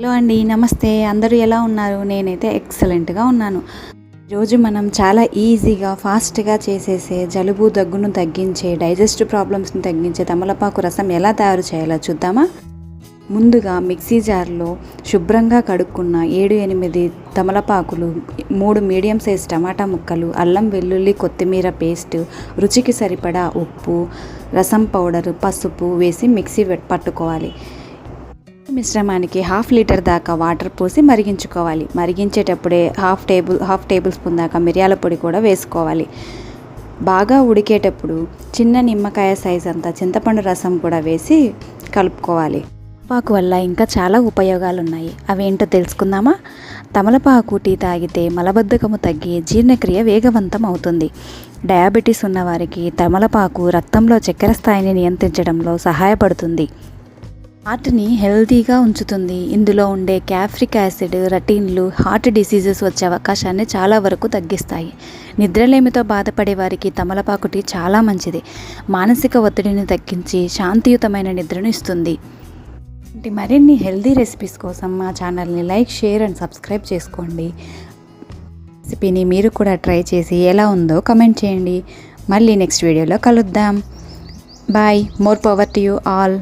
Hello అండి నమస్తే. అందరూ ఎలా ఉన్నారు? నేనైతే ఎక్సలెంట్గా ఉన్నాను. రోజు మనం చాలా ఈజీగా ఫాస్ట్గా చేసేసే జలుబు దగ్గును తగ్గించే డైజెస్టివ్ ప్రాబ్లమ్స్ని తగ్గించే తమలపాకు రసం ఎలా తయారు చేయాలో చూద్దామా? ముందుగా మిక్సీ జార్లో శుభ్రంగా కడుక్కున్న ఏడు ఎనిమిది తమలపాకులు మూడు మీడియం సైజ్ టమాటా ముక్కలు అల్లం వెల్లుల్లి కొత్తిమీర పేస్ట్ రుచికి సరిపడా ఉప్పు రసం పౌడర్ పసుపు వేసి మిక్సీ పట్టుకోవాలి. మిశ్రమానికి హాఫ్ లీటర్ దాకా వాటర్ పోసి మరిగించుకోవాలి. మరిగించేటప్పుడే half table half table spoon దాకా మిరియాల పొడి కూడా వేసుకోవాలి. బాగా ఉడికేటప్పుడు చిన్న నిమ్మకాయ సైజ్ అంతా చింతపండు రసం కూడా వేసి కలుపుకోవాలి. తమలపాకు వల్ల ఇంకా చాలా ఉపయోగాలు ఉన్నాయి అవేంటో తెలుసుకుందామా? తమలపాకు టీ తాగితే మలబద్ధకము తగ్గి జీర్ణక్రియ వేగవంతం అవుతుంది డయాబెటీస్ ఉన్నవారికి తమలపాకు రక్తంలో చక్కెర స్థాయిని నియంత్రించడంలో సహాయపడుతుంది. హార్ట్ని హెల్తీగా ఉంచుతుంది. ఇందులో ఉండే క్యాఫ్రిక్ యాసిడ్ రటీన్లు హార్ట్ డిసీజెస్ వచ్చే అవకాశాన్ని చాలా వరకు తగ్గిస్తాయి. నిద్రలేమితో బాధపడే వారికి తమలపాకు టీ చాలా మంచిది. మానసిక ఒత్తిడిని తగ్గించి శాంతియుతమైన నిద్రను ఇస్తుంది. ఇలాంటి మరిన్ని హెల్దీ రెసిపీస్ కోసం మా ఛానల్ని లైక్ షేర్ అండ్ సబ్స్క్రైబ్ చేసుకోండి. రెసిపీని మీరు కూడా ట్రై చేసి ఎలా ఉందో కమెంట్ చేయండి. మళ్ళీ నెక్స్ట్ వీడియోలో కలుద్దాం. Bye. More power to you all.